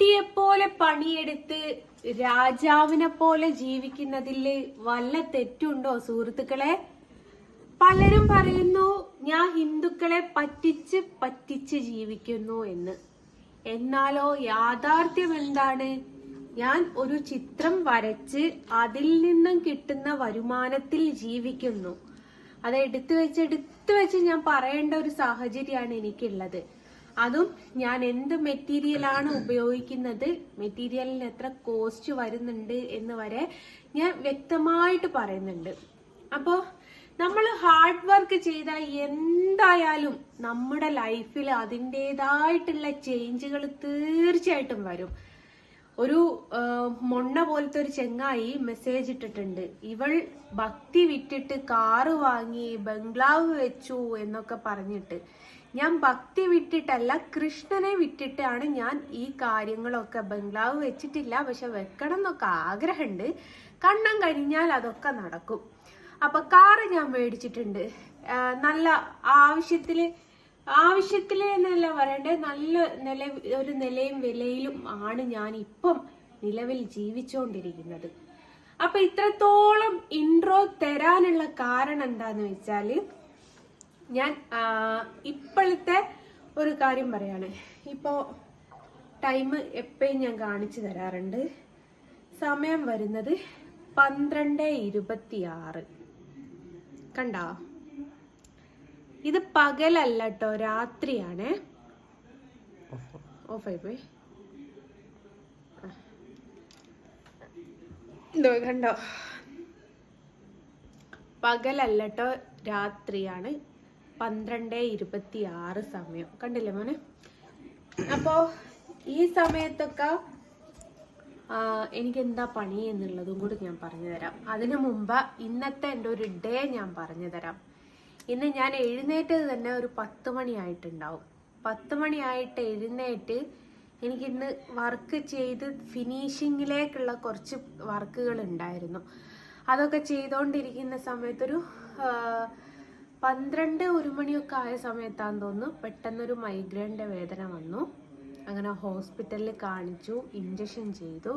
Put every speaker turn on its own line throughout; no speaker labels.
പട്ടിയെപ്പോലെ പണിയെടുത്ത് രാജാവിനെ പോലെ ജീവിക്കുന്നതിൽ വല്ല തെറ്റുണ്ടോ സുഹൃത്തുക്കളെ? പലരും പറയുന്നു ഞാൻ ഹിന്ദുക്കളെ പറ്റിച്ച് പറ്റിച്ച് ജീവിക്കുന്നു എന്ന്. എന്നാലോ യാഥാർത്ഥ്യം എന്താണ്? ഞാൻ ഒരു ചിത്രം വരച്ച് അതിൽ നിന്നും കിട്ടുന്ന വരുമാനത്തിൽ ജീവിക്കുന്നു. അത് എടുത്തു വെച്ച് എടുത്തു വെച്ച് ഞാൻ പറയേണ്ട ഒരു സാഹചര്യമാണ് എനിക്കുള്ളത്. അതും ഞാൻ എന്ത് മെറ്റീരിയലാണ് ഉപയോഗിക്കുന്നത്? മെറ്റീരിയലിന് എത്ര കോസ്റ്റ് വരുന്നുണ്ട് എന്ന് വരെ ഞാൻ വ്യക്തമായിട്ട് പറയുന്നുണ്ട്. അപ്പോൾ നമ്മൾ ഹാർഡ് വർക്ക് ചെയ്താൽ എന്തായാലും നമ്മുടെ ലൈഫിൽ അതിന്റെതായിട്ടുള്ള ചേഞ്ചുകൾ തീർച്ചയായിട്ടും വരും. ഒരു മൊണ്ണ പോലത്തെ ഒരു ചെങ്ങായി മെസ്സേജ് ഇട്ടിട്ടുണ്ട്. ഇവൾ ഭക്തി വിറ്റിട്ട് കാറ് വാങ്ങി ബംഗ്ലാവ് വെച്ചു എന്നൊക്കെ പറഞ്ഞിട്ട്. ഞാൻ ഭക്തി വിട്ടിട്ടല്ല കൃഷ്ണനെ വിട്ടിട്ടാണ് ഞാൻ ഈ കാര്യങ്ങളൊക്കെ ബംഗ്ലാവ് വെച്ചിട്ടില്ല. പക്ഷെ വെക്കണം എന്നൊക്കെ ആഗ്രഹമുണ്ട്. കണ്ണം കഴിഞ്ഞാൽ അതൊക്കെ നടക്കും. അപ്പൊ കാറ് ഞാൻ മേടിച്ചിട്ടുണ്ട്. നല്ല ആവശ്യത്തിൽ ആവശ്യത്തിൽ എന്നല്ല പറയണ്ടേ നല്ല നില ഒരു നിലയും വിലയിലും ആണ് ഞാൻ ഇപ്പം നിലവിൽ ജീവിച്ചുകൊണ്ടിരിക്കുന്നത് അപ്പൊ ഇത്രത്തോളം ഇൻട്രോ തരാനുള്ള കാരണം എന്താന്ന് വെച്ചാൽ ഞാൻ ഇപ്പോഴത്തെ ഒരു കാര്യം പറയാണ്. ഇപ്പോൾ ടൈം എപ്പോഴും ഞാൻ കാണിച്ചു തരാറുണ്ട്. സമയം വരുന്നത് പന്ത്രണ്ട് ഇരുപത്തിയാറ്. കണ്ടോ? ഇത് പകലല്ല കേട്ടോ രാത്രിയാണ് ഓഫായി പോയി എന്തോ കണ്ടോ? പകലല്ല കേട്ടോ രാത്രിയാണ്. പന്ത്രണ്ട് ഇരുപത്തി ആറ് സമയം. കണ്ടില്ലേ മോനെ? അപ്പോ ഈ സമയത്തൊക്കെ എനിക്ക് എന്താ പണി എന്നുള്ളതും കൂടി ഞാൻ പറഞ്ഞു തരാം അതിനു മുമ്പ് ഇന്നത്തെ എന്റെ ഒരു ഡേ ഞാൻ പറഞ്ഞു തരാം ഇന്ന് ഞാൻ എഴുന്നേറ്റത് തന്നെ ഒരു പത്ത് മണിയായിട്ടുണ്ടാവും. പത്ത് മണിയായിട്ട് എഴുന്നേറ്റ് എനിക്കിന്ന് വർക്ക് ചെയ്ത് ഫിനിഷിങ്ങിലേക്കുള്ള കുറച്ച് വർക്കുകൾ ഉണ്ടായിരുന്നു അതൊക്കെ ചെയ്തുകൊണ്ടിരിക്കുന്ന സമയത്തൊരു പന്ത്രണ്ട് ഒരു മണിയൊക്കെ ആയ സമയത്താന്ന് തോന്നുന്നു പെട്ടെന്നൊരു മൈഗ്രെയിന്റെ വേദന വന്നു. അങ്ങനെ ഹോസ്പിറ്റലിൽ കാണിച്ചു ഇഞ്ചക്ഷൻ ചെയ്തു.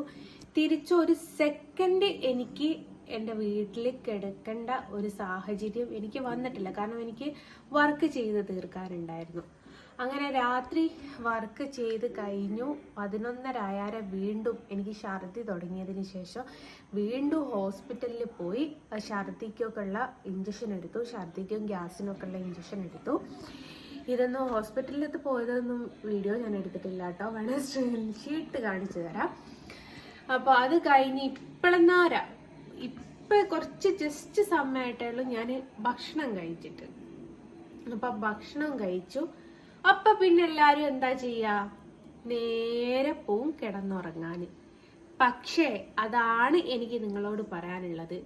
തിരിച്ചു ഒരു സെക്കൻഡ് എനിക്ക് എന്റെ വീട്ടിൽ കിടക്കേണ്ട ഒരു സാഹചര്യം എനിക്ക് വന്നിട്ടില്ല. കാരണം എനിക്ക് വർക്ക് ചെയ്ത് തീർക്കാനുണ്ടായിരുന്നു. അങ്ങനെ രാത്രി വർക്ക് ചെയ്ത് കഴിഞ്ഞു. പതിനൊന്നരായാരെ വീണ്ടും എനിക്ക് ഛർദി തുടങ്ങിയതിന് ശേഷം വീണ്ടും ഹോസ്പിറ്റലിൽ പോയി. ആ ഛർദിക്കൊക്കെ ഉള്ള ഇഞ്ചക്ഷൻ എടുത്തു. ഛർദിക്കും ഗ്യാസിനൊക്കെ ഉള്ള ഇഞ്ചക്ഷൻ എടുത്തു. ഇതൊന്നും ഹോസ്പിറ്റലിലത്ത് പോയതൊന്നും വീഡിയോ ഞാൻ എടുത്തിട്ടില്ല കേട്ടോ. വേണേൽ ഷീട്ട് കാണിച്ചു തരാം. അപ്പോൾ അത് കഴിഞ്ഞ് ഇപ്പോഴെന്നാരാ ഇപ്പം കുറച്ച് ജസ്റ്റ് സമയമായിട്ടേ ഉള്ളൂ. ഞാൻ ഭക്ഷണം കഴിച്ചിട്ട്. അപ്പം ഭക്ഷണം കഴിച്ചു. അപ്പൊ പിന്നെ എല്ലാരും എന്താ ചെയ്യാ? നേരെ പോവും കിടന്നുറങ്ങാൻ പക്ഷേ അതാണ് എനിക്ക് നിങ്ങളോട് പറയാനുള്ളത്.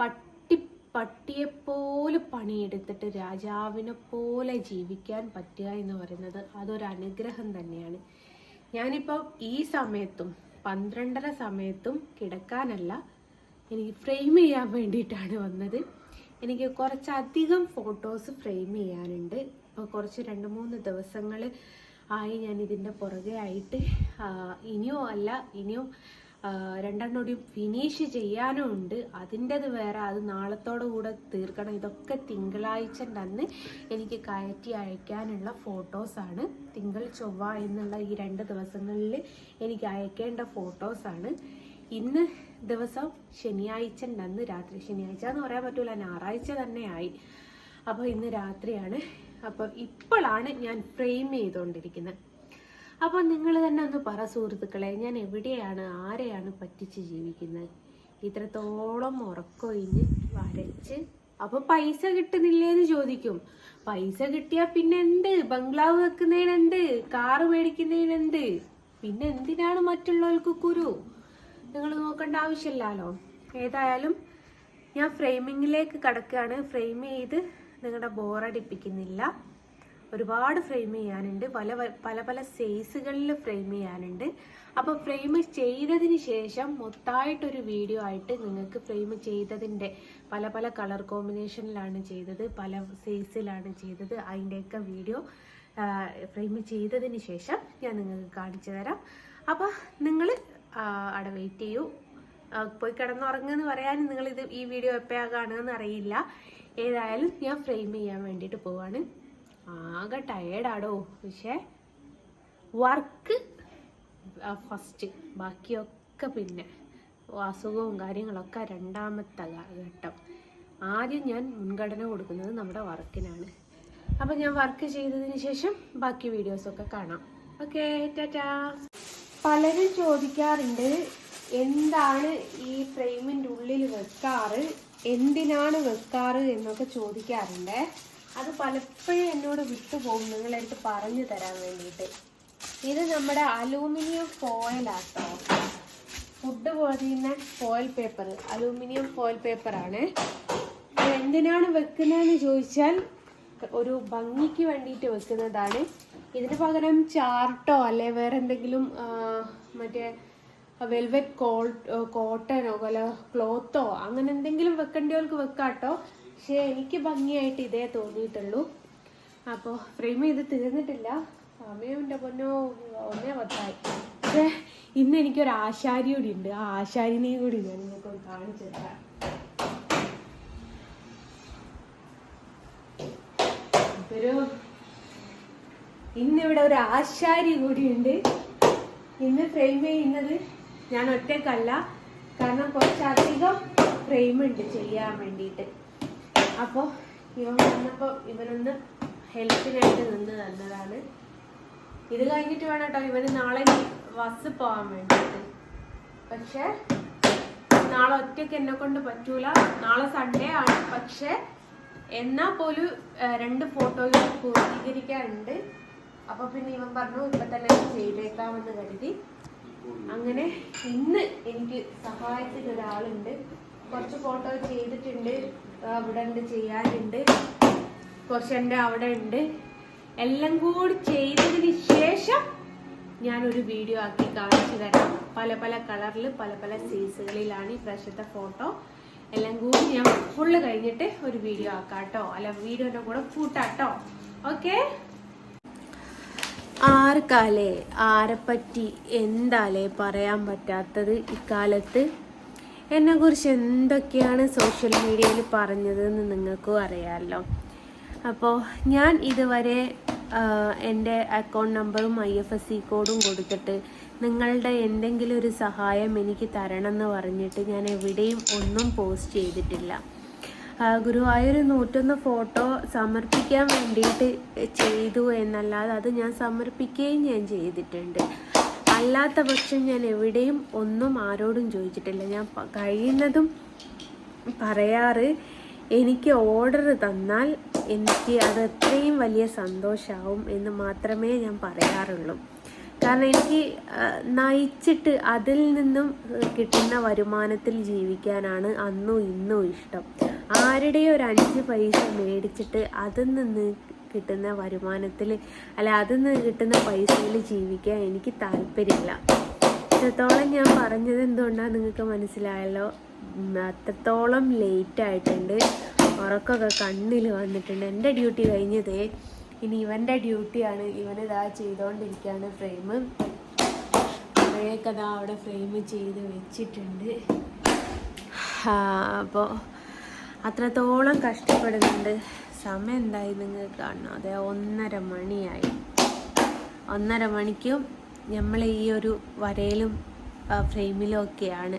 പട്ടി പട്ടിയെപ്പോലെ പണിയെടുത്തിട്ട് രാജാവിനെ പോലെ ജീവിക്കാൻ പറ്റുക എന്ന് പറയുന്നത് അതൊരു അനുഗ്രഹം തന്നെയാണ്. ഞാനിപ്പോൾ ഈ സമയത്തും പന്ത്രണ്ടര സമയത്തും കിടക്കാനല്ല എനിക്ക് ഫ്രെയിം ചെയ്യാൻ വേണ്ടിയിട്ടാണ് വന്നത്. എനിക്ക് കുറച്ചധികം ഫോട്ടോസ് ഫ്രെയിം ചെയ്യാനുണ്ട്. ഇപ്പോൾ കുറച്ച് രണ്ട് മൂന്ന് ദിവസങ്ങൾ ആയി ഞാൻ ഇതിന്റെ പുറകെ ആയിട്ട് ഇനിയോ അല്ല ഇനിയോ രണ്ടെണ്ണം കൂടി ഫിനിഷ് ചെയ്യാനും ഉണ്ട്. അതിന്റെത് വേറെ അത് നാളത്തോടു കൂടെ തീർക്കണം. ഇതൊക്കെ തിങ്കളാഴ്ചന്റെ അന്ന് എനിക്ക് കയറ്റി അയക്കാനുള്ള ഫോട്ടോസാണ് തിങ്കൾ ചൊവ്വ എന്നുള്ള ഈ രണ്ട് ദിവസങ്ങളിൽ എനിക്ക് അയക്കേണ്ട ഫോട്ടോസാണ് ഇന്ന് ദിവസം ശനിയാഴ്ചന്റെ അന്ന് രാത്രി ശനിയാഴ്ച എന്ന് പറയാൻ പറ്റൂല ഞായറാഴ്ച തന്നെ ആയി. അപ്പോൾ ഇന്ന് രാത്രിയാണ് അപ്പോൾ ഇപ്പോഴാണ് ഞാൻ ഫ്രെയിം ചെയ്തുകൊണ്ടിരിക്കുന്നത് അപ്പോൾ നിങ്ങൾ തന്നെ ഒന്ന് പറ സുഹൃത്തുക്കളെ ഞാൻ എവിടെയാണ് ആരെയാണ് പറ്റിച്ച് ജീവിക്കുന്നത്? ഇത്രത്തോളം ഉറക്കൊഴിഞ്ഞ് വരച്ച്. അപ്പോൾ പൈസ കിട്ടുന്നില്ലേന്ന് ചോദിക്കും. പൈസ കിട്ടിയാൽ പിന്നെ എന്ത്? ബംഗ്ലാവ് വെക്കുന്നതിനെന്ത്? കാറ് മേടിക്കുന്നതിനെന്ത്? പിന്നെ എന്തിനാണ് മറ്റുള്ളവർക്ക് കുരു? നിങ്ങൾ നോക്കേണ്ട ആവശ്യമില്ലല്ലോ. ഏതായാലും ഞാൻ ഫ്രെയിമിങ്ങിലേക്ക് കടക്കുകയാണ്. ഫ്രെയിം ചെയ്ത് നിങ്ങളുടെ ബോറടിപ്പിക്കുന്നില്ല ഒരുപാട് ഫ്രെയിം ചെയ്യാനുണ്ട്. പല പല പല സൈസുകളിൽ ഫ്രെയിം ചെയ്യാനുണ്ട്. അപ്പോൾ ഫ്രെയിം ചെയ്തതിന് ശേഷം മൊത്തമായിട്ടൊരു വീഡിയോ ആയിട്ട് നിങ്ങൾക്ക് ഫ്രെയിം ചെയ്തതിന്റെ പല പല കളർ കോമ്പിനേഷനിലാണ് ചെയ്തത്. പല സൈസിലാണ് ചെയ്തത്. അതിന്റെയൊക്കെ വീഡിയോ ഫ്രെയിം ചെയ്തതിന് ശേഷം ഞാൻ നിങ്ങൾക്ക് കാണിച്ചു തരാം. അപ്പോൾ നിങ്ങൾ അവിടെ വെയിറ്റ് ചെയ്യൂ. പോയി കിടന്നുറങ്ങുമെന്ന് പറയാനും നിങ്ങൾ ഇത് ഈ വീഡിയോ എപ്പോഴാണ് കാണുകയെന്ന് അറിയില്ല. ഏതായാലും ഞാൻ ഫ്രെയിം ചെയ്യാൻ വേണ്ടിയിട്ട് പോവാണ്. ആകെ ടയേർഡാടോ പക്ഷേ വർക്ക് ഫസ്റ്റ് ബാക്കിയൊക്കെ പിന്നെ. അസുഖവും കാര്യങ്ങളൊക്കെ രണ്ടാമത്തെ ഘട്ടം. ആദ്യം ഞാൻ മുൻഗണന കൊടുക്കുന്നത് നമ്മുടെ വർക്കിനാണ്. അപ്പം ഞാൻ വർക്ക് ചെയ്തതിന് ശേഷം ബാക്കി വീഡിയോസൊക്കെ കാണാം. ഓക്കെ ടാറ്റാ പലരും ചോദിക്കാറുണ്ട് എന്താണ് ഈ ഫ്രെയിമിന്റെ ഉള്ളിൽ വെക്കാറ്? എന്തിനാണ് വെക്കാറ് എന്നൊക്കെ ചോദിക്കാറുണ്ട്. അത് പലപ്പോഴും എന്നോട് വിട്ടുപോകും. നിങ്ങളെടുത്ത് പറഞ്ഞു തരാൻ വേണ്ടിയിട്ട്. ഇത് നമ്മുടെ അലൂമിനിയം ഫോയിലാട്ടോ ഫുഡ് പൊതിയുന്ന ഫോയിൽ പേപ്പർ അലൂമിനിയം ഫോയിൽ പേപ്പറാണ് എന്തിനാണ് വെക്കുന്നതെന്ന് ചോദിച്ചാൽ ഒരു ഭംഗിക്ക് വേണ്ടിയിട്ട് വെക്കുന്നതാണ്. ഇതിന് പകരം ചാർട്ടോ അല്ലെ വേറെ എന്തെങ്കിലും മറ്റേ വെൽവെറ്റ് കോൾ കോട്ടനോ അല്ല ക്ലോത്തോ അങ്ങനെ എന്തെങ്കിലും വെക്കേണ്ടവർക്ക് വെക്കാട്ടോ. പക്ഷേ എനിക്ക് ഭംഗിയായിട്ട് ഇതേ തോന്നിയിട്ടുള്ളൂ. അപ്പോൾ ഫ്രെയിം ചെയ്ത് തീർന്നിട്ടില്ല. സമയം എന്റെ പൊന്നോ ഒന്നേ പത്തായി. പക്ഷേ ഇന്ന് എനിക്കൊരു ആശാരി കൂടി ഉണ്ട്. ആ ആശാരിനെയും കൂടി ഞാൻ നിങ്ങൾക്ക് കാണിച്ചു തരാം. ഒരു ഇന്നിവിടെ ഒരു ആശാരി കൂടിയുണ്ട് ഇന്ന് ഫ്രെയിം ചെയ്യുന്നത് ഞാൻ ഒറ്റക്കല്ല കാരണം കുറച്ചധികം ഫ്രെയിം ഉണ്ട് ചെയ്യാൻ വേണ്ടിയിട്ട്. അപ്പോൾ ഇവൻ വന്നപ്പോൾ ഇവനൊന്ന് ഹെൽപ്പിനായിട്ട് നിന്ന് തന്നതാണ്. ഇത് കഴിഞ്ഞിട്ട് വേണം കേട്ടോ ഇവന് നാളെ ബസ് പോകാൻ വേണ്ടിയിട്ട്. പക്ഷേ നാളെ ഒറ്റയ്ക്ക് എന്നെ കൊണ്ട് പറ്റൂല. നാളെ സൺഡേ ആണ്. പക്ഷേ എന്നാൽ പോലും രണ്ട് ഫോട്ടോയും പൂർത്തീകരിക്കാനുണ്ട്. അപ്പോൾ പിന്നെ ഇവൻ പറഞ്ഞു ഇപ്പം തന്നെ ചെയ്തേക്കാമെന്ന് കരുതി. അങ്ങനെ ഇന്ന് എനിക്ക് സഹായത്തിന് ഒരാളുണ്ട്. കുറച്ച് ഫോട്ടോ ചെയ്തിട്ടുണ്ട്. അവിടെ ഉണ്ട് ചെയ്യാനുണ്ട്. കുറച്ച് എന്റെ അവിടെ ഉണ്ട്. എല്ലാം കൂടി ചെയ്തതിന് ശേഷം ഞാനൊരു വീഡിയോ ആക്കി കാണിച്ചു തരാം. പല പല കളറിൽ പല പല സൈസുകളിലാണ് ഈ പ്രാവശ്യത്തെ ഫോട്ടോ എല്ലാം കൂടി ഞാൻ ഫുള്ള് കഴിഞ്ഞിട്ട് ഒരു വീഡിയോ ആക്കാം കേട്ടോ അല്ല വീഡിയോന്റെ കൂടെ കൂട്ടാട്ടോ. ഓക്കെ ആർക്കാലേ? ആരെപ്പറ്റി എന്താലേ പറയാൻ പറ്റാത്തത് ഇക്കാലത്ത്? എന്നെക്കുറിച്ച് എന്തൊക്കെയാണ് സോഷ്യൽ മീഡിയയിൽ പറഞ്ഞതെന്ന് നിങ്ങൾക്കും അറിയാമല്ലോ അപ്പോൾ ഞാൻ ഇതുവരെ എന്റെ അക്കൗണ്ട് നമ്പറും ഐ എഫ് എസ് സി കോഡും കൊടുത്തിട്ട് നിങ്ങളുടെ എന്തെങ്കിലും ഒരു സഹായം എനിക്ക് തരണമെന്ന് പറഞ്ഞിട്ട് ഞാൻ എവിടെയും ഒന്നും പോസ്റ്റ് ചെയ്തിട്ടില്ല. ഗുരുവായൂർ നൂറ്റൊന്ന് ഫോട്ടോ സമർപ്പിക്കാൻ വേണ്ടിയിട്ട് ചെയ്തു എന്നല്ലാതെ അത് ഞാൻ സമർപ്പിക്കുകയും ഞാൻ ചെയ്തിട്ടുണ്ട്. അല്ലാത്ത പക്ഷം ഞാൻ എവിടെയും ഒന്നും ആരോടും ചോദിച്ചിട്ടില്ല. ഞാൻ കഴിയുന്നതും പറയാറ് എനിക്ക് ഓർഡർ തന്നാൽ എനിക്ക് അത് എത്രയും വലിയ സന്തോഷമാവും എന്ന് മാത്രമേ ഞാൻ പറയാറുള്ളൂ. കാരണം എനിക്ക് നയിച്ചിട്ട് അതിൽ നിന്നും കിട്ടുന്ന വരുമാനത്തിൽ ജീവിക്കാനാണ് അന്നും ഇന്നും ഇഷ്ടം. ആരുടെയും ഒരു അഞ്ച് പൈസ മേടിച്ചിട്ട് അതിൽ നിന്ന് കിട്ടുന്ന വരുമാനത്തിൽ അല്ല അതിൽ നിന്ന് കിട്ടുന്ന പൈസയിൽ ജീവിക്കാൻ എനിക്ക് താല്പര്യമില്ല. ഇത്രത്തോളം ഞാൻ പറഞ്ഞത് എന്തുകൊണ്ടാണ് നിങ്ങൾക്ക് മനസ്സിലായല്ലോ? അത്രത്തോളം ലേറ്റ് ആയിട്ടുണ്ട്. ഉറക്കമൊക്കെ കണ്ണിൽ വന്നിട്ടുണ്ട്. എന്റെ ഡ്യൂട്ടി കഴിഞ്ഞതേ ഇനി ഇവന്റെ ഡ്യൂട്ടിയാണ് ഇവനിതാ ചെയ്തുകൊണ്ടിരിക്കുകയാണ് ഫ്രെയിം കുറേയൊക്കെ അതാ അവിടെ ഫ്രെയിം ചെയ്ത് വെച്ചിട്ടുണ്ട്. അപ്പോൾ അത്രത്തോളം കഷ്ടപ്പെടുന്നുണ്ട്. സമയം എന്തായി നിങ്ങൾക്ക് കാണണം? അതെ ഒന്നര മണിയായി. ഒന്നര മണിക്കും നമ്മൾ ഈ ഒരു വരയിലും ഫ്രെയിമിലും ഒക്കെയാണ്.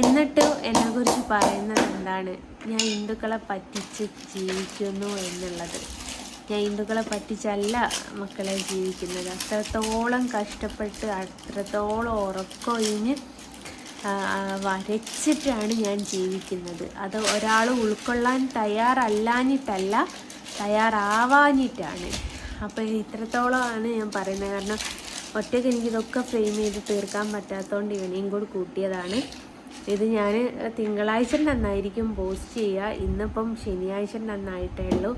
എന്നിട്ട് എന്നെക്കുറിച്ച് പറയുന്നത് എന്താണ്? ഞാൻ ഹിന്ദുക്കളെ പറ്റിച്ച് ജീവിക്കുന്നു എന്നുള്ളത്. ഞാൻ ഹിന്ദുക്കളെ പറ്റിച്ചല്ല മക്കളെ ജീവിക്കുന്നത്. അത്രത്തോളം കഷ്ടപ്പെട്ട് അത്രത്തോളം ഉറക്കൊഴിഞ്ഞ് വരച്ചിട്ടാണ് ഞാൻ ജീവിക്കുന്നത്. അത് ഒരാൾ ഉൾക്കൊള്ളാൻ തയ്യാറല്ലാഞ്ഞിട്ടല്ല തയ്യാറാവാഞ്ഞിട്ടാണ്. അപ്പോൾ ഇത്രത്തോളമാണ് ഞാൻ പറയുന്നത്. കാരണം ഒറ്റയ്ക്ക് എനിക്കിതൊക്കെ ഫ്രെയിം ചെയ്ത് തീർക്കാൻ പറ്റാത്തതുകൊണ്ട് ഇവനെയും കൂടി കൂട്ടിയതാണ്. ഇത് ഞാൻ തിങ്കളാഴ്ച നന്നായിരിക്കും പോസ്റ്റ് ചെയ്യുക. ഇന്നിപ്പം ശനിയാഴ്ച നന്നായിട്ടേ ഉള്ളൂ.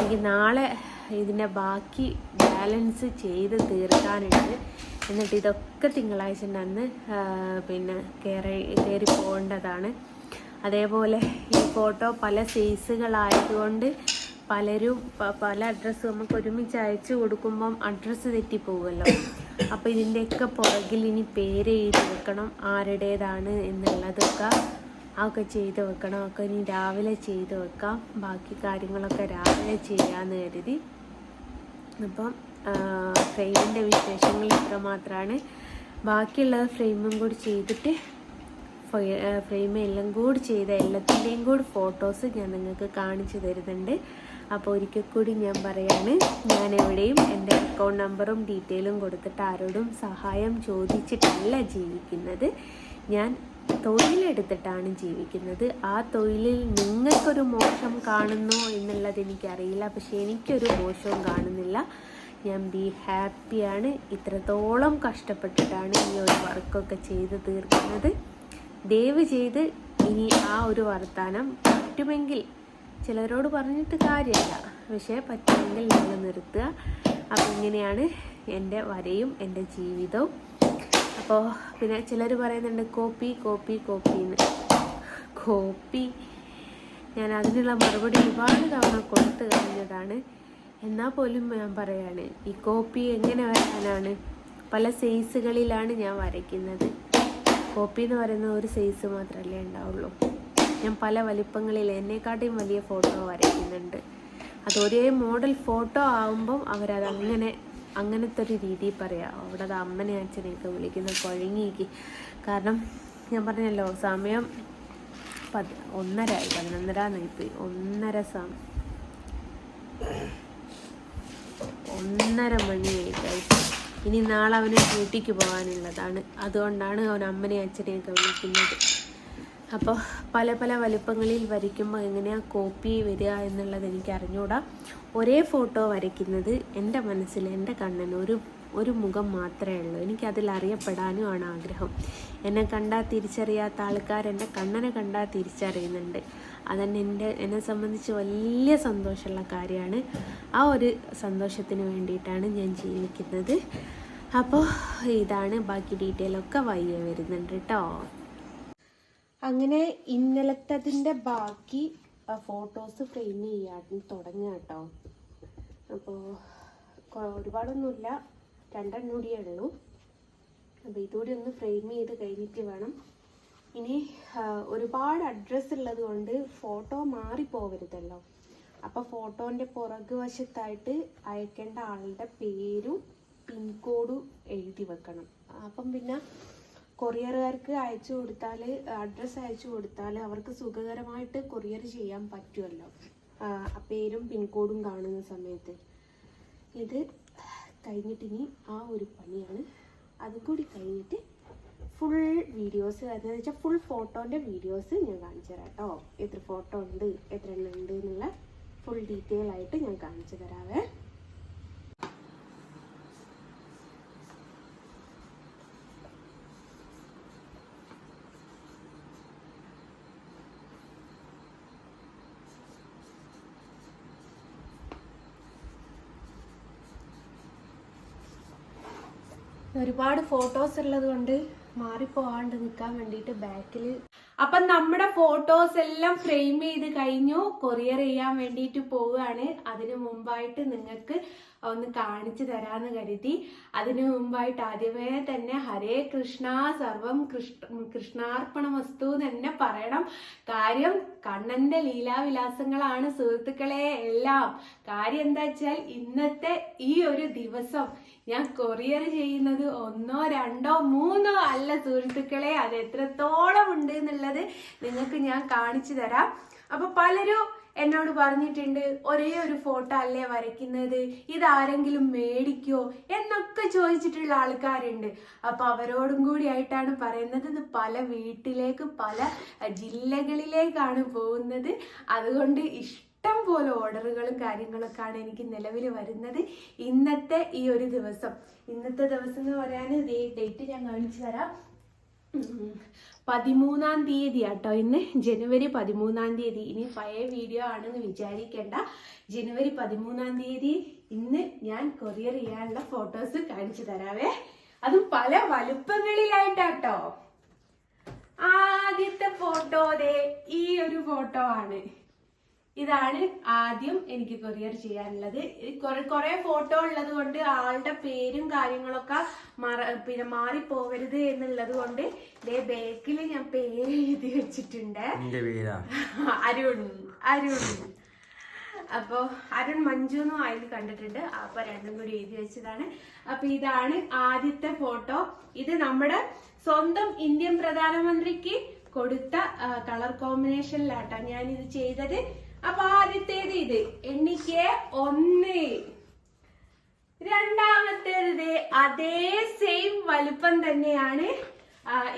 എനിക്ക് നാളെ ഇതിന്റെ ബാക്കി ബാലൻസ് ചെയ്ത് തീർക്കാനുണ്ട്. എന്നിട്ട് ഇതൊക്കെ തിങ്കളാഴ്ച അന്ന് പിന്നെ കയറി കയറി പോകേണ്ടതാണ്. അതേപോലെ ഈ ഫോട്ടോ പല സൈസുകളായതുകൊണ്ട് പലരും പല അഡ്രസ്സ് നമുക്ക് ഒരുമിച്ച് അയച്ചു കൊടുക്കുമ്പം അഡ്രസ്സ് തെറ്റിപ്പോകുമല്ലോ. അപ്പോൾ ഇതിന്റെയൊക്കെ പുറകിൽ ഇനി പേര് എഴുതി വെക്കണം ആരുടേതാണ് എന്നുള്ളതൊക്കെ അതൊക്കെ ചെയ്ത് വെക്കണം. ഒക്കെ ഇനി രാവിലെ ചെയ്ത് വെക്കാം. ബാക്കി കാര്യങ്ങളൊക്കെ രാവിലെ ചെയ്യാമെന്ന് കരുതി. അപ്പം ഫ്രെയിമിന്റെ വിശേഷങ്ങൾ ഇത്ര മാത്രമാണ് ബാക്കിയുള്ളത് ഫ്രെയിമും കൂടി ചെയ്തിട്ട് ഫ്രെയിം എല്ലാം കൂടി ചെയ്ത എല്ലാത്തിന്റെയും കൂടി ഫോട്ടോസ് ഞാൻ നിങ്ങൾക്ക് കാണിച്ചു തരുന്നുണ്ട്. അപ്പോൾ ഒരിക്കൽ കൂടി ഞാൻ പറയാണ് ഞാൻ എവിടെയും എന്റെ അക്കൗണ്ട് നമ്പറും ഡീറ്റെയിലും കൊടുത്തിട്ട് ആരോടും സഹായം ചോദിച്ചിട്ടല്ല ജീവിക്കുന്നത്. ഞാൻ തൊഴിലെടുത്തിട്ടാണ് ജീവിക്കുന്നത്. ആ തൊഴിലിൽ നിങ്ങൾക്കൊരു മോശം കാണുന്നു എന്നുള്ളത് എനിക്കറിയില്ല. പക്ഷെ എനിക്കൊരു മോശവും കാണുന്നില്ല. ഞാൻ ബി ഹാപ്പിയാണ് ഇത്രത്തോളം കഷ്ടപ്പെട്ടിട്ടാണ് ഈ ഒരു വർക്കൊക്കെ ചെയ്ത് തീർക്കുന്നത്. ദയവ് ചെയ്ത് ഇനി ആ ഒരു വർത്താനം പറ്റുമെങ്കിൽ ചിലരോട് പറഞ്ഞിട്ട് കാര്യമില്ല. പക്ഷേ പറ്റുമെങ്കിൽ നിങ്ങൾ നിർത്തുക. അപ്പം ഇങ്ങനെയാണ് എന്റെ വരയും എന്റെ ജീവിതവും. അപ്പോൾ പിന്നെ ചിലർ പറയുന്നുണ്ട് കോപ്പി കോപ്പി കോപ്പി എന്ന് കോപ്പി. ഞാൻ അതിനുള്ള മറുപടി ഒരുപാട് തവണ കൊടുത്തു കഴിഞ്ഞതാണ് എന്നാൽ പോലും ഞാൻ പറയാണ് ഈ കോപ്പി എങ്ങനെ വരാനാണ്? പല സൈസുകളിലാണ് ഞാൻ വരയ്ക്കുന്നത്. കോപ്പി എന്ന് പറയുന്ന ഒരു സൈസ് മാത്രമല്ലേ ഉണ്ടാവുള്ളൂ. ഞാൻ പല വലിപ്പങ്ങളിൽ എന്നെക്കാട്ടിയും വലിയ ഫോട്ടോ വരയ്ക്കുന്നുണ്ട്. അത് ഒരേ മോഡൽ ഫോട്ടോ ആകുമ്പം അവരത് അങ്ങനെ അങ്ങനത്തെ ഒരു രീതിയിൽ പറയാം. അവിടെ അത് അമ്മനെ അച്ഛനെയൊക്കെ വിളിക്കുന്ന കുഴങ്ങിക്ക് കാരണം ഞാൻ പറഞ്ഞല്ലോ സമയം പത് ഒന്നര ആയി പതിനൊന്നര നൈപ്പോയി ഒന്നര സമയം ഒന്നര മണിയായി ഇനി നാളെ അവന് ഡ്യൂട്ടിക്ക് പോകാനുള്ളതാണ്. അതുകൊണ്ടാണ് അവൻ അമ്മനെ അച്ഛനെയൊക്കെ വിളിക്കുന്നത്. അപ്പോൾ പല പല വലുപ്പങ്ങളിൽ വരയ്ക്കുമ്പോൾ എങ്ങനെയാണ് കോപ്പി വരിക എന്നുള്ളത് എനിക്ക് അറിഞ്ഞൂടാ ഒരേ ഫോട്ടോ വരയ്ക്കുന്നത് എന്റെ മനസ്സിൽ എന്റെ കണ്ണൻ ഒരു ഒരു മുഖം മാത്രമേ ഉള്ളൂ. എനിക്കതിൽ അറിയപ്പെടാനും ആണ് ആഗ്രഹം. എന്നെ കണ്ടാൽ തിരിച്ചറിയാത്ത ആൾക്കാർ എന്റെ കണ്ണനെ കണ്ടാൽ തിരിച്ചറിയുന്നുണ്ട്. അതന്നെ എന്റെ എന്നെ സംബന്ധിച്ച് വലിയ സന്തോഷമുള്ള കാര്യമാണ്. ആ ഒരു സന്തോഷത്തിന് വേണ്ടിയിട്ടാണ് ഞാൻ ജീവിക്കുന്നത്. അപ്പോൾ ഇതാണ് ബാക്കി ഡീറ്റെയിൽ ഒക്കെ വൈകി വരുന്നുണ്ട് കേട്ടോ. അങ്ങനെ ഇന്നലത്തതിന്റെ ബാക്കി ഫോട്ടോസ് ഫ്രെയിം ചെയ്യാൻ തുടങ്ങുക കേട്ടോ. അപ്പോൾ ഒരുപാടൊന്നുമില്ല. രണ്ടെണ്ണം കൂടിയേ ഉള്ളൂ. അപ്പോൾ ഇതുകൂടി ഒന്ന് ഫ്രെയിം ചെയ്ത് കഴിഞ്ഞിട്ട് വേണം. ഇനി ഒരുപാട് അഡ്രസ്സ് ഉള്ളത് കൊണ്ട് ഫോട്ടോ മാറിപ്പോവരുതല്ലോ. അപ്പോൾ ഫോട്ടോന്റെ പുറകു വശത്തായിട്ട് അയക്കേണ്ട ആളുടെ പേരും പിൻകോഡും എഴുതി വെക്കണം. അപ്പം പിന്നെ കൊറിയറുകാർക്ക് അയച്ചു കൊടുത്താൽ അഡ്രസ്സ് അയച്ചു കൊടുത്താൽ അവർക്ക് സുഖകരമായിട്ട് കൊറിയർ ചെയ്യാൻ പറ്റുമല്ലോ പേരും പിൻകോഡും കാണുന്ന സമയത്ത്. ഇത് കഴിഞ്ഞിട്ടിനി ആ ഒരു പണിയാണ്. അതും കൂടി കഴിഞ്ഞിട്ട് ഫുൾ വീഡിയോസ് അതെന്ന് വെച്ചാൽ ഫുൾ ഫോട്ടോന്റെ വീഡിയോസ് ഞാൻ കാണിച്ചു തരാം കേട്ടോ എത്ര ഫോട്ടോ ഉണ്ട് എത്ര എണ്ണം ഉണ്ട് എന്നുള്ള ഫുൾ ഡീറ്റെയിൽ ആയിട്ട് ഞാൻ കാണിച്ചു തരാവേ. ഒരുപാട് ഫോട്ടോസ് ഉള്ളത് കൊണ്ട് മാറിപ്പോവാണ്ട് നിൽക്കാൻ വേണ്ടിയിട്ട് ബാക്കിൽ അപ്പം നമ്മുടെ ഫോട്ടോസ് എല്ലാം ഫ്രെയിം ചെയ്ത് കഴിഞ്ഞു. കൊറിയർ ചെയ്യാൻ വേണ്ടിയിട്ട് പോവുകയാണ്. അതിനു മുമ്പായിട്ട് നിങ്ങൾക്ക് ഒന്ന് കാണിച്ചു തരാന്ന് കരുതി. അതിനു മുമ്പായിട്ട് ആദ്യമേ തന്നെ ഹരേ കൃഷ്ണ സർവം കൃഷ്ണ കൃഷ്ണാർപ്പണ വസ്തു തന്നെ പറയണം. കാര്യം കണ്ണന്റെ ലീലാവിലാസങ്ങളാണ് സുഹൃത്തുക്കളെ എല്ലാം. കാര്യം എന്താ വെച്ചാൽ ഇന്നത്തെ ഈ ഒരു ദിവസം ഞാൻ കൊറിയർ ചെയ്യുന്നത് ഒന്നോ രണ്ടോ മൂന്നോ അല്ല സുഹൃത്തുക്കളെ അത് എത്രത്തോളം ഉണ്ട് എന്നുള്ളത് നിങ്ങൾക്ക് ഞാൻ കാണിച്ചു തരാം. അപ്പൊ പലരും എന്നോട് പറഞ്ഞിട്ടുണ്ട് ഒരേ ഒരു ഫോട്ടോ അല്ലേ വരയ്ക്കുന്നത്? ഇതാരെങ്കിലും മേടിക്കോ? എന്നൊക്കെ ചോദിച്ചിട്ടുള്ള ആൾക്കാരുണ്ട്. അപ്പൊ അവരോടും കൂടി ആയിട്ടാണ് പറയുന്നത്. ഇത് പല വീട്ടിലേക്ക് പല ജില്ലകളിലേക്കാണ് പോകുന്നത്. അതുകൊണ്ട് ഇഷ്ടം ഇഷ്ടം പോലെ ഓർഡറുകളും കാര്യങ്ങളൊക്കെയാണ് എനിക്ക് നിലവിൽ വരുന്നത്. ഇന്നത്തെ ഈ ഒരു ദിവസം. ഇന്നത്തെ ദിവസം എന്ന് പറയാൻ ഡേറ്റ് ഞാൻ കാണിച്ചു തരാം. പതിമൂന്നാം തീയതി ആട്ടോ ഇന്ന്. ജനുവരി പതിമൂന്നാം തീയതി. ഇനി പഴയ വീഡിയോ ആണെന്ന് വിചാരിക്കേണ്ട. ജനുവരി പതിമൂന്നാം തീയതി ഇന്ന് ഞാൻ കൊറിയർ ചെയ്യാനുള്ള ഫോട്ടോസ് കാണിച്ചു തരാവേ. അതും പല വലുപ്പങ്ങളിലായിട്ടാട്ടോ. ആദ്യത്തെ ഫോട്ടോ ദേ ഈ ഒരു ഫോട്ടോ ആണ്. ഇതാണ് ആദ്യം എനിക്ക് കൊറിയർ ചെയ്യാനുള്ളത്. കുറെ കുറെ ഫോട്ടോ ഉള്ളത് കൊണ്ട് ആളുടെ പേരും കാര്യങ്ങളൊക്കെ മറ പിന്നെ മാറിപ്പോകരുത് എന്നുള്ളത് കൊണ്ട് ഇതേ ബാക്കിൽ ഞാൻ പേര് എഴുതി വെച്ചിട്ടുണ്ട്. അരുൺ അരുൺ. അപ്പോ അരുൺ മഞ്ജു എന്നും അതിൽ കണ്ടിട്ടുണ്ട്. അപ്പൊ രണ്ടും കൂടി എഴുതി വെച്ചതാണ്. അപ്പൊ ഇതാണ് ആദ്യത്തെ ഫോട്ടോ ഇത് നമ്മുടെ സ്വന്തം ഇന്ത്യൻ പ്രധാനമന്ത്രിക്ക് കൊടുത്ത കളർ കോമ്പിനേഷനിലാട്ടോ ഞാൻ ഇത് ചെയ്തത്. അപ്പൊ ആദ്യത്തേത് ഇത്. എണ്ണിക്ക് ഒന്ന്. രണ്ടാമത്തേത് അതേ സെയിം വലുപ്പം തന്നെയാണ്.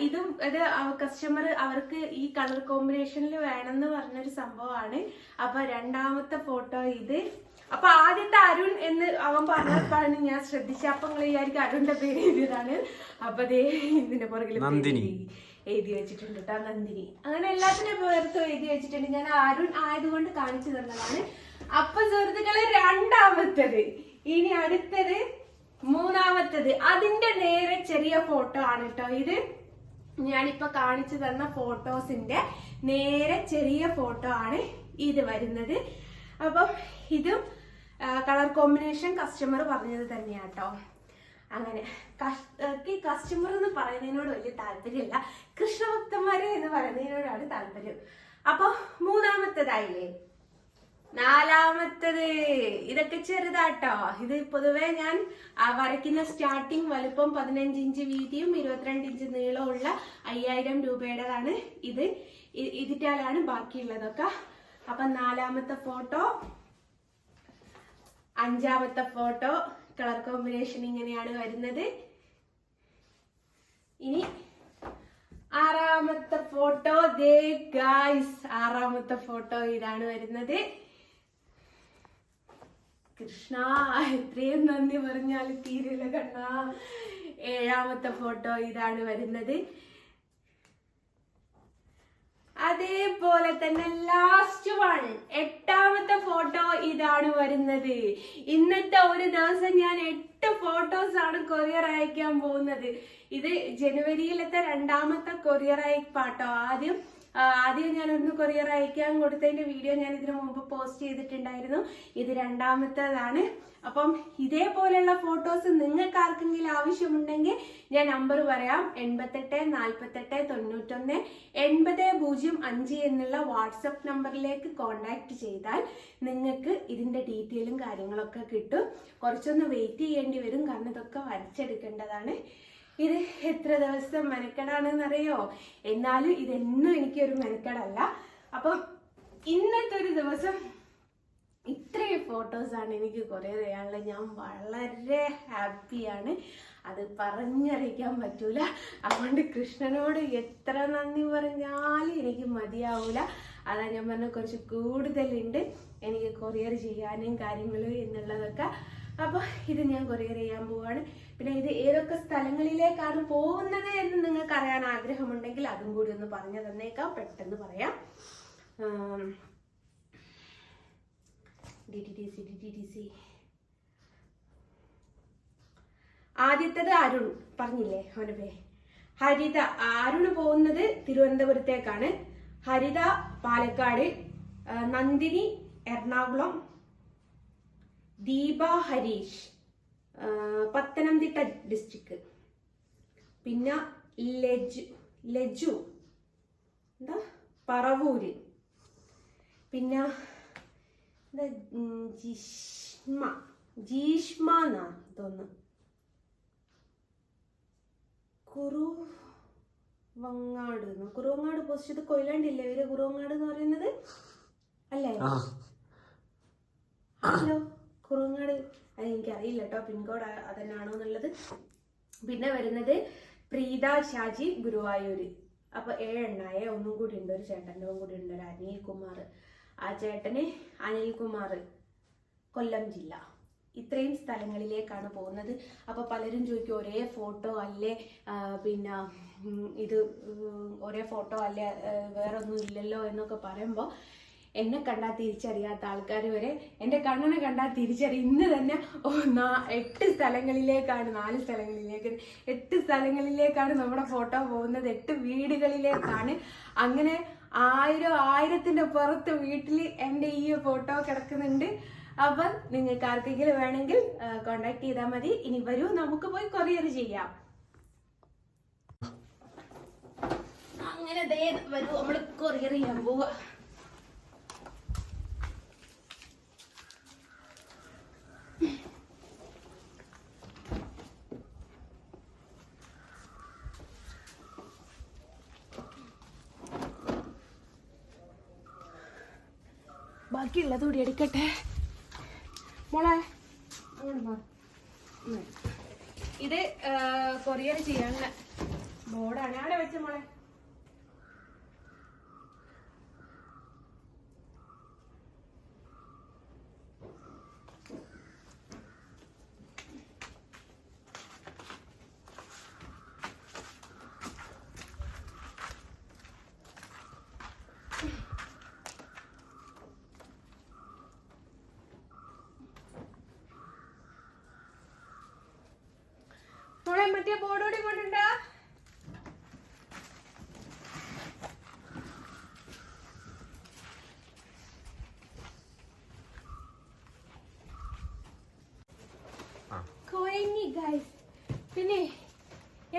ഇതും ഇത് കസ്റ്റമർ അവർക്ക് ഈ കളർ കോമ്പിനേഷനിൽ വേണമെന്ന് പറഞ്ഞൊരു സംഭവമാണ്. അപ്പൊ രണ്ടാമത്തെ ഫോട്ടോ ഇത്. അപ്പൊ ആദ്യത്തെ അരുൺ എന്ന് അവൻ പറഞ്ഞപ്പോഴാണ് ഞാൻ ശ്രദ്ധിച്ച. അപ്പൊ നിങ്ങൾ വിചാരിക്കും അരുണിന്റെ പേര് എഴുതിയതാണ്. അപ്പൊ ദേ ഇതിന്റെ പുറകിൽ
നന്ദിനി.
എഴുതി- വെച്ചിട്ടുണ്ട് കേട്ടോ നന്ദിനി. അങ്ങനെ എല്ലാത്തിനും പേർത്തും എഴുതി വെച്ചിട്ടുണ്ട്. ഞാൻ അരുൺ ആയതുകൊണ്ട് കാണിച്ചു തന്നതാണ്. അപ്പൊ സുഹൃത്തുക്കളെ രണ്ടാമത്തത്. ഇനി അടുത്തത് മൂന്നാമത്തത്. അതിന്റെ നേരെ ചെറിയ ഫോട്ടോ ആണ് കേട്ടോ ഇത്. ഞാനിപ്പോ കാണിച്ചു തന്ന ഫോട്ടോസിന്റെ നേരെ ചെറിയ ഫോട്ടോ ആണ് ഇത് വരുന്നത്. അപ്പം ഇതും കളർ കോമ്പിനേഷൻ കസ്റ്റമർ പറഞ്ഞത് തന്നെയാട്ടോ അങ്ങനെ കസ്റ്റമർ എന്ന് പറയുന്നതിനോട് വലിയ താല്പര്യമില്ല. കൃഷ്ണഭക്തന്മാരെ എന്ന് പറയുന്നതിനോടാണ് താല്പര്യം. അപ്പൊ മൂന്നാമത്തേതായില്ലേ? നാലാമത്തത്. ഇതൊക്കെ ചെറുതാട്ടോ. ഇത് പൊതുവെ ഞാൻ വരയ്ക്കുന്ന സ്റ്റാർട്ടിങ് വലുപ്പം പതിനഞ്ച് ഇഞ്ച് വീതിയും ഇരുപത്തിരണ്ട് ഇഞ്ച് നീളമുള്ള അയ്യായിരം രൂപയുടേതാണ് ഇത്. ഇതിറ്റാലാണ് ബാക്കിയുള്ളതൊക്കെ. അപ്പൊ നാലാമത്തെ ഫോട്ടോ അഞ്ചാമത്തെ ഫോട്ടോ കളർ കോമ്പിനേഷൻ ഇങ്ങനെയാണ് വരുന്നത്. ഇനി ആറാമത്തെ ഫോട്ടോ. ദേ ഗായ്സ് ആറാമത്തെ ഫോട്ടോ ഇതാണ് വരുന്നത്. കൃഷ്ണ എത്രയും നന്ദി പറഞ്ഞാൽ തീരില്ല കണ്ണ. ഏഴാമത്തെ ഫോട്ടോ ഇതാണ് വരുന്നത്. അതേപോലെ തന്നെ ലാസ്റ്റ് വൺ എട്ടാമത്തെ ഫോട്ടോ ഇതാണ് വരുന്നത്. ഇന്നത്തെ ഒരു ദിവസം ഞാൻ എട്ട് ഫോട്ടോസ് ആണ് കൊറിയർ അയക്കാൻ പോകുന്നത്. ഇത് ജനുവരിയിലത്തെ രണ്ടാമത്തെ കൊറിയർ അയപ്പാട്ടോ ആദ്യം ആദ്യം ഞാനൊന്ന് കൊറിയർ അയക്കാൻ കൊടുത്തതിന്റെ വീഡിയോ ഞാൻ ഇതിനു മുമ്പ് പോസ്റ്റ് ചെയ്തിട്ടുണ്ടായിരുന്നു. ഇത് രണ്ടാമത്തേതാണ്. അപ്പം ഇതേപോലെയുള്ള ഫോട്ടോസ് നിങ്ങൾക്ക് ആർക്കെങ്കിലും ആവശ്യമുണ്ടെങ്കിൽ ഞാൻ നമ്പർ പറയാം. എൺപത്തെട്ട് നാൽപ്പത്തെട്ട് തൊണ്ണൂറ്റൊന്ന് എൺപത് പൂജ്യം അഞ്ച് എന്നുള്ള വാട്സപ്പ് നമ്പറിലേക്ക് കോണ്ടാക്ട് ചെയ്താൽ നിങ്ങൾക്ക് ഇതിന്റെ ഡീറ്റെയിലും കാര്യങ്ങളൊക്കെ കിട്ടും. കുറച്ചൊന്ന് വെയിറ്റ് ചെയ്യേണ്ടി വരും. കാരണം ഇതൊക്കെ വരച്ചെടുക്കേണ്ടതാണ്. ഇത് എത്ര ദിവസം മെനക്കെടാണെന്നറിയോ? എന്നാലും ഇതെന്നും എനിക്കൊരു മെനക്കെടല്ല. അപ്പം ഇന്നത്തെ ഒരു ദിവസം ഇത്രയും ഫോട്ടോസാണ് എനിക്ക് കുറേ തരാനുള്ളത്. ഞാൻ വളരെ ഹാപ്പിയാണ്. അത് പറഞ്ഞറിയിക്കാൻ പറ്റൂല. അതുകൊണ്ട് കൃഷ്ണനോട് എത്ര നന്ദി പറഞ്ഞാലും എനിക്ക് മതിയാവൂല. അതാ ഞാൻ പറഞ്ഞ കുറച്ച് കൂടുതലുണ്ട്. എനിക്ക് കൊറിയർ ചെയ്യാനും കാര്യങ്ങളും എന്നുള്ളതൊക്കെ. അപ്പോൾ ഇത് ഞാൻ കൊറിയർ ചെയ്യാൻ പോവാണ്. പിന്നെ ഇത് ഏതൊക്കെ സ്ഥലങ്ങളിലേക്കാണ് പോകുന്നത് എന്ന് നിങ്ങൾക്ക് അറിയാൻ ആഗ്രഹമുണ്ടെങ്കിൽ അതും കൂടി ഒന്ന് പറഞ്ഞു തന്നേക്കാം. പെട്ടെന്ന് പറയാം. ഡി സി ഡി ആദ്യത്തത് അരുൺ. പറഞ്ഞില്ലേ അവനെ പേ ഹരിത. അരുൺ പോകുന്നത് തിരുവനന്തപുരത്തേക്കാണ്. ഹരിത പാലക്കാട് നന്ദിനി എറണാകുളം ദീപ ഹരീഷ് പത്തനംതിട്ട ഡിസ്ട്രിക്ട് പിന്നെ ലജു ലജു എന്താ? പറവൂര്. പിന്നെ എന്താ ജിഷ്മ ജീഷ്മ എന്നാ തോന്നുന്നു. കുറുവങ്ങാട്? കുറുവങ്ങാട് പോസ്റ്റ് ഇത് കൊയിലാണ്ടില്ലേ? ഇവർ കുറുവങ്ങാട് എന്ന് പറയുന്നത്? അല്ലേ? ഹലോ? കുറുങ്ങാട് എനിക്കറിയില്ല കേട്ടോ പിൻകോഡ് അതന്നാണോ എന്നുള്ളത്. പിന്നെ വരുന്നത് പ്രീത ഷാജി ഗുരുവായൂര്. അപ്പൊ ഏഴെണ്ണായേ. ഒന്നും കൂടി ഉണ്ട്. ഒരു ചേട്ടന്റെ കൂടി ഉണ്ട്. ഒരു അനിൽ കുമാർ. ആ ചേട്ടന് അനിൽകുമാർ കൊല്ലം ജില്ല. ഇത്രയും സ്ഥലങ്ങളിലേക്കാണ് പോകുന്നത്. അപ്പോൾ പലരും ചോദിക്കും ഒരേ ഫോട്ടോ അല്ലേ? പിന്നെ ഇത് ഒരേ ഫോട്ടോ അല്ലേ? വേറൊന്നും ഇല്ലല്ലോ? എന്നൊക്കെ പറയുമ്പോൾ എന്നെ കണ്ടാൽ തിരിച്ചറിയാത്ത ആൾക്കാർ വരെ എന്റെ കണ്ണനെ കണ്ടാൽ തിരിച്ചറിയും ഇന്ന് തന്നെ എട്ട് സ്ഥലങ്ങളിലേക്കാണ് നാല് സ്ഥലങ്ങളിലേക്ക് എട്ട് സ്ഥലങ്ങളിലേക്കാണ് നമ്മുടെ ഫോട്ടോ പോകുന്നത് എട്ട് വീടുകളിലേക്കാണ്. അങ്ങനെ ആയിരം ആയിരത്തിന്റെ പുറത്ത് വീട്ടിൽ എന്റെ ഈ ഫോട്ടോ കിടക്കുന്നുണ്ട്. അപ്പം നിങ്ങൾക്ക് ആർക്കെങ്കിലും വേണമെങ്കിൽ കോണ്ടാക്ട് ചെയ്താൽ മതി. ഇനി വരൂ നമുക്ക് പോയി കൊറിയർ ചെയ്യാം. അങ്ങനെ ദേ വരൂ നമ്മൾ കൊറിയർ ചെയ്യാൻ പോവുക ബാക്കിയുള്ളത് കൂടി എടുക്കട്ടെ. മോളെ. ഇത് കൊറിയർ ചെയ്യാനുള്ള ബോർഡാണ്. അവിടെ വെച്ച മോളെ. കൊയങ്ങി ഗൈസ് പിന്നെ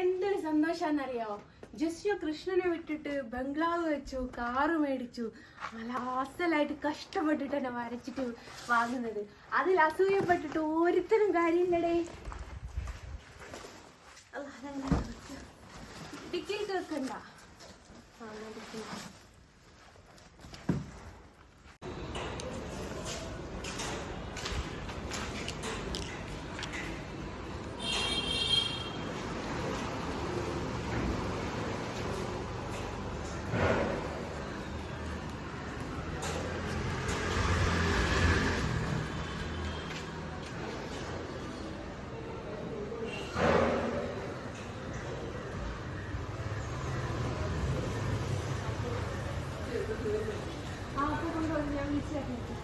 എന്തൊരു സന്തോഷാന്നറിയാവോ ജസ്റ്റ് കൃഷ്ണനെ വിട്ടിട്ട് ബംഗ്ലാവ് വെച്ചു കാറ് മേടിച്ചു. നല്ല കഷ്ടപ്പെട്ടിട്ട് തന്നെ വരച്ചിട്ട് വാങ്ങുന്നത്. അതിൽ അസൂയപ്പെട്ടിട്ട് ഒരുത്തരും കാര്യമില്ലടേ. ഡിക്കിൽ കേൾക്കണ്ട. ആ, അപ്പൊ കൊണ്ടുവന്ന് ഞാൻ വിളിച്ചായിരുന്നു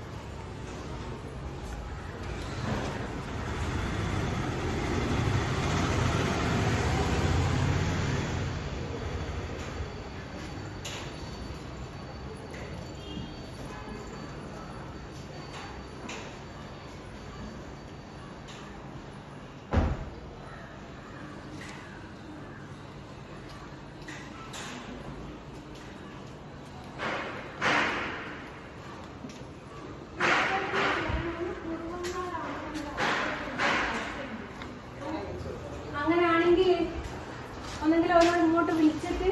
അങ്ങനെയാണെങ്കിൽ ഒന്നെങ്കിൽ അവരോട് ഇങ്ങോട്ട് വിളിച്ചിട്ട്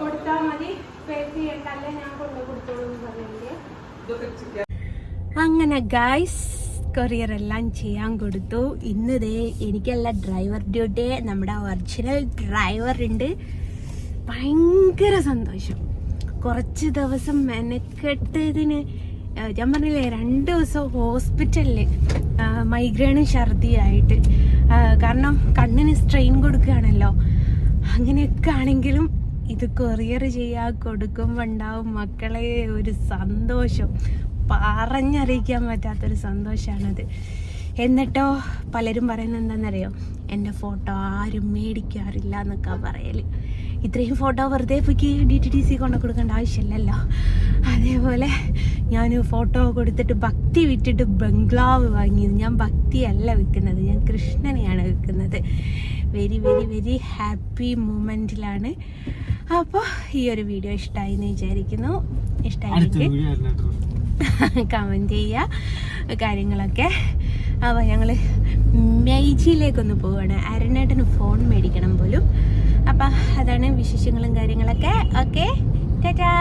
കൊടുത്താൽ മതി പേ ചെയ്യണ്ട അല്ലേ ഞാൻ കൊണ്ടു കൊടുത്തോളൂ എന്ന് പറഞ്ഞെങ്കിൽ അങ്ങനെ ഗായ്സ് കൊറിയർ എല്ലാം ചെയ്യാൻ കൊടുത്തു. ഇന്ന് എനിക്കല്ല ഡ്രൈവർ ഡ്യൂട്ടി നമ്മുടെ ഒറിജിനൽ ഡ്രൈവർ ഉണ്ട്. ഭയങ്കര സന്തോഷം. കുറച്ച് ദിവസം മെനക്കെട്ടതിന് ഞാൻ പറഞ്ഞില്ലേ രണ്ട് ദിവസം ഹോസ്പിറ്റലിൽ മൈഗ്രെയിനും ഛർദിയായിട്ട്. കാരണം കണ്ണിന് സ്ട്രെയിൻ കൊടുക്കുകയാണല്ലോ. അങ്ങനെയൊക്കെ ആണെങ്കിലും ഇത് കൊറിയർ ചെയ്യാൻ കൊടുക്കുമ്പോൾ ഉണ്ടാവും മക്കളെ ഒരു സന്തോഷം. പറഞ്ഞറിയിക്കാൻ പറ്റാത്തൊരു സന്തോഷമാണത് എന്നിട്ടോ പലരും പറയുന്നത് എന്താണെന്നറിയോ? എന്റെ ഫോട്ടോ ആരും മേടിക്കാറില്ല എന്നൊക്കെ പറയൽ ഇത്രയും ഫോട്ടോ വെറുതെ പോയി ഡി ടി ടി സി കൊണ്ട് കൊടുക്കേണ്ട ആവശ്യമില്ലല്ലോ. അതേപോലെ ഞാൻ ഫോട്ടോ കൊടുത്തിട്ട് ഭക്തി വിറ്റിട്ട് ബംഗ്ലാവ് വാങ്ങിയത് ഞാൻ ഭക്തിയല്ല വിൽക്കുന്നത് ഞാൻ കൃഷ്ണനെയാണ് വിൽക്കുന്നത് വെരി വെരി വെരി ഹാപ്പി മൂമെന്റിലാണ്. അപ്പോൾ ഈ ഒരു വീഡിയോ ഇഷ്ടമായി എന്ന് വിചാരിക്കുന്നു ഇഷ്ടമായിട്ട് കമന്റ് ചെയ്യുക കാര്യങ്ങളൊക്കെ. അപ്പോൾ ഞങ്ങൾ മെയ്ജിയിലേക്കൊന്ന് പോവുകയാണ് അരണേട്ടന് ഫോൺ മേടിക്കണം പോലും. അപ്പം അതാണ് വിശേഷങ്ങളും കാര്യങ്ങളൊക്കെ. ഓക്കെ ടാറ്റാ